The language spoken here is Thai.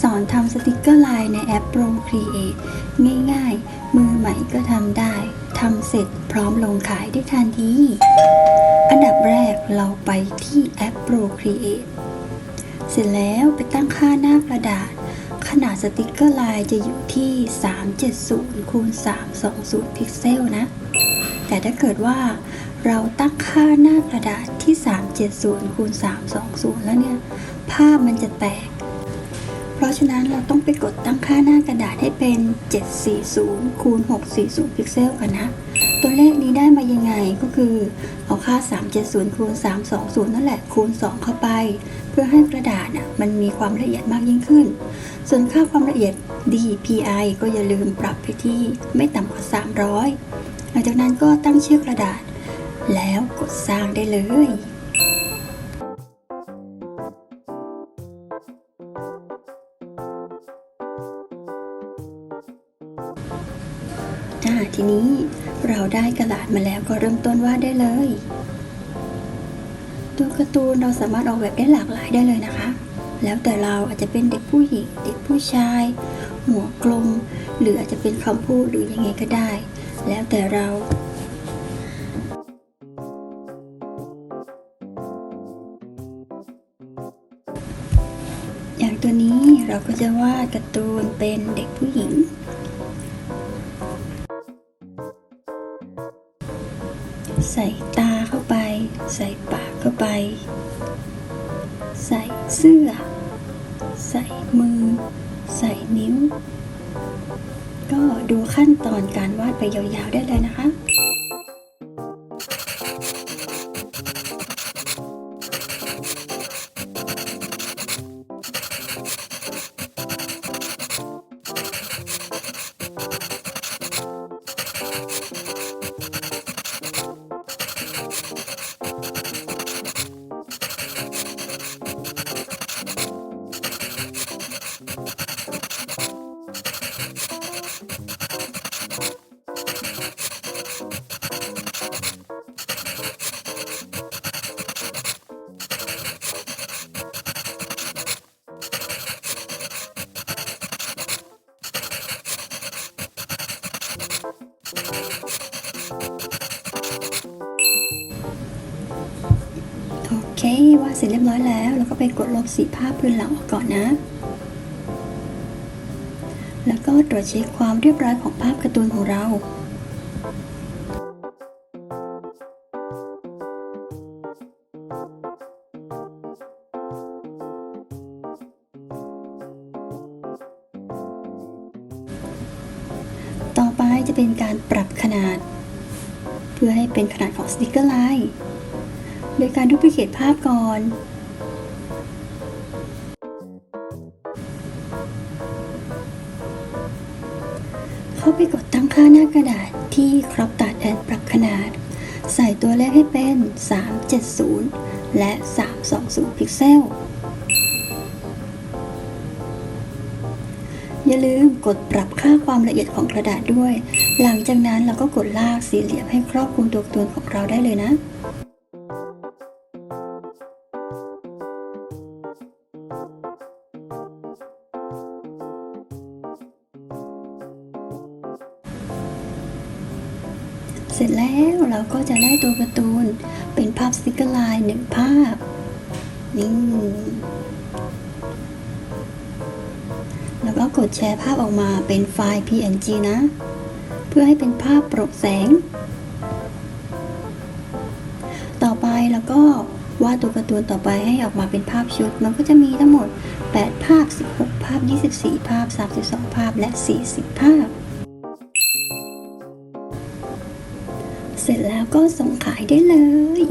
สอนทำสติกเกอร์ไลน์ในแอป Procreate ง่ายๆ มือใหม่ก็ทำได้ทำเสร็จพร้อมลงขายได้ทันที อันดับแรกเราไปที่แอป Procreate เสร็จแล้วไปตั้งค่าหน้ากระดาษ ขนาดสติกเกอร์ไลน์จะอยู่ที่ 370คูณ320 พิกเซลนะ แต่ถ้าเกิดว่าเราตั้งค่าหน้ากระดาษที่ 370คูณ320 แล้วเนี่ย ภาพมันจะแตก เพราะฉะนั้นเราต้องไปกดตั้งค่าหน้ากระดาษให้เป็น 740คูณ640 พิกเซลกันนะ ตัวเลขนี้ได้มายังไงก็คือ เอาค่า 370คูณ320 นั่นแหละคูณ 2 เข้าไป เพื่อให้กระดาษน่ะมันมีความละเอียดมากยิ่งขึ้น ส่วนค่าความละเอียด DPI ก็อย่าลืมปรับไปที่ไม่ต่ำกว่า 300 หลังจากนั้นก็ตั้งชื่อกระดาษ แล้วกดสร้างได้เลย อ่าทีนี้เราได้กระดาษมาแล้วก็เริ่มต้นวาดได้เลย ตัวการ์ตูนเราสามารถออกแบบได้หลากหลายได้เลยนะคะ แล้วแต่เราอาจจะเป็นเด็กผู้หญิงเด็กผู้ชาย หัวกลม หรืออาจจะเป็นคำพูดหรือยังไงก็ได้ แล้วแต่เราอย่างตัวนี้เราก็จะวาดการ์ตูนเป็นเด็กผู้หญิง ก็ไป ใส่เสื้อ ใส่มือ ใส่นิ้ว ก็ดูขั้นตอนการวาดไปยาวๆได้เลยนะคะ วาดเสร็จเรียบร้อยแล้ว แล้วก็ไปกดลบสีภาพพื้นหลังออกก่อนนะ แล้วก็ตรวจเช็คความเรียบร้อยของภาพการ์ตูนของเราต่อไปจะเป็นการปรับขนาด เพื่อให้เป็นขนาดของสติกเกอร์ไลน์ โดยการดูพิเคทภาพก่อน เข้าไปกดตั้งค่าหน้ากระดาษที่ครอบตัดแอนปรับขนาด ใส่ตัวเลขให้เป็น 370 และ 320 พิกเซล อย่าลืมกดปรับค่าความละเอียดของกระดาษด้วย หลังจากนั้นเราก็กดลากสี่เหลี่ยมให้ครอบคลุมตัวตูนของเราได้เลยนะ เสร็จแล้วเราก็จะได้ตัวการ์ตูนเป็นภาพสติกเกอร์ไลน์หนึ่งภาพ นี่ แล้วก็กดแชร์ภาพออกมาเป็นไฟล์ PNG นะ เพื่อให้เป็นภาพโปร่งแสง ต่อไปแล้วก็วาดตัวการ์ตูนต่อไปให้ออกมาเป็นภาพชุด มันก็จะมีทั้งหมด 8 ภาพ 16 ภาพ 24 ภาพ 32 ภาพ และ 40 ภาพ เสร็จแล้วก็ส่งขายได้เลย